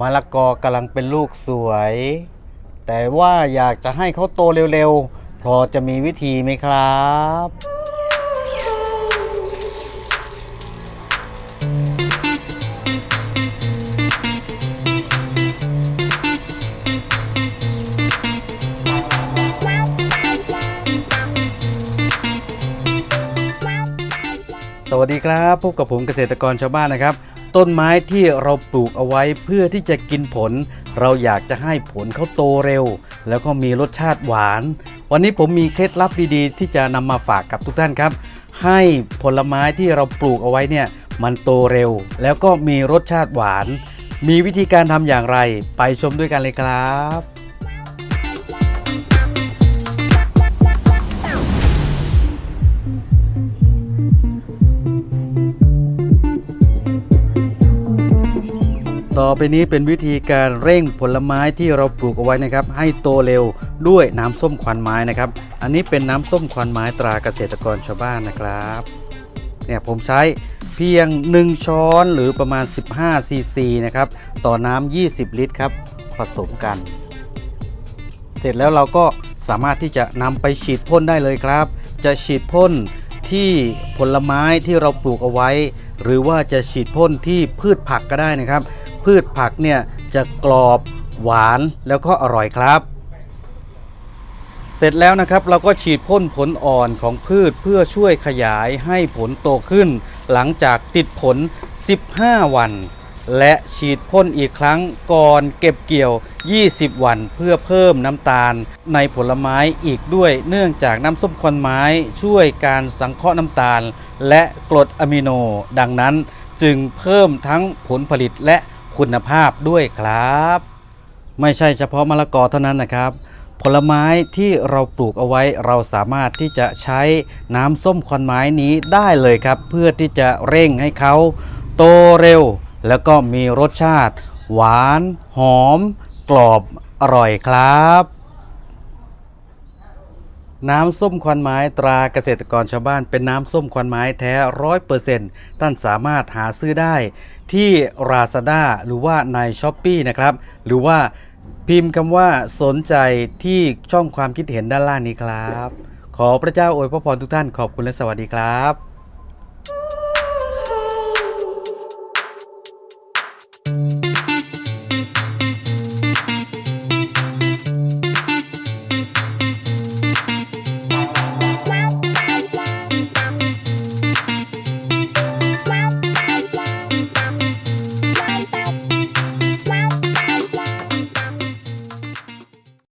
มะละกอกำลังเป็นลูกสวย แต่ว่าอยากจะให้เขาโตเร็วๆ พอจะมีวิธีไหมครับ สวัสดีครับพบกับผมเกษตรกรชาวบ้านนะครับ ต้นไม้ที่เราปลูกเอาไว้เพื่อที่จะกินผล เราอยากจะให้ผลเขาโตเร็ว แล้วก็มีรสชาติหวาน วันนี้ผมมีเคล็ดลับดีๆ ที่จะนำมาฝากกับทุกท่านครับ ให้ผลไม้ที่เราปลูกเอาไว้เนี่ยมันโตเร็ว แล้วก็มีรสชาติหวาน มีวิธีการทำอย่างไร ไปชมด้วยกันเลยครับ ต่อไปนี้เป็นวิธีการเร่งผลไม้ที่เราปลูกเอาไว้นะครับ ให้โตเร็วด้วยน้ำส้มควันไม้นะครับ อันนี้เป็นน้ำส้มควันไม้ตราเกษตรกรชาวบ้านนะครับเนี่ยผมใช้เพียง 1 ช้อนหรือประมาณ 15 ซีซีนะครับ ต่อน้ำ 20 ลิตรครับ ผสมกัน เสร็จแล้วเราก็สามารถที่จะนำไปฉีดพ่นได้เลยครับ จะฉีดพ่นที่ผลไม้ที่เราปลูกเอาไว้ หรือว่าจะฉีดพ่นที่พืชผักก็ได้นะครับ พืชผักเนี่ยจะกรอบหวานแล้วก็อร่อยครับ เสร็จแล้วนะครับเราก็ฉีดพ่นผลอ่อนของพืชเพื่อช่วยขยายให้ผลโตขึ้น หลังจากติดผล 15 วัน และฉีดพ่นอีกครั้งก่อนเก็บเกี่ยว 20 วัน เพื่อเพิ่มน้ำตาลในผลไม้อีกด้วย เนื่องจากน้ำส้มควันไม้ช่วยการสังเคราะห์น้ำตาล และกรดอะมิโน ดังนั้นจึงเพิ่มทั้งผลผลิตและ คุณภาพด้วยครับ ไม่ใช่เฉพาะมะละกอเท่านั้นนะครับ ผลไม้ที่เราปลูกเอาไว้เราสามารถที่จะใช้น้ำส้มควันไม้นี้ได้เลยครับ เพื่อที่จะเร่งให้เขาโตเร็ว แล้วก็มีรสชาติ หวาน หอม กรอบอร่อยครับ น้ำส้มควันไม้ตราเกษตรกรชาวบ้าน เป็นน้ำส้มควันไม้แท้ร้อยเปอร์เซ็นต์ท่านสามารถหาซื้อได้ที่ราซาด้าหรือว่าในช้อปปี้นะครับ หรือว่าพิมพ์คำว่าสนใจที่ช่องความคิดเห็นด้านล่างนี้ครับ ขอพระเจ้าอวยพระพรทุกท่านขอบคุณและสวัสดีครับ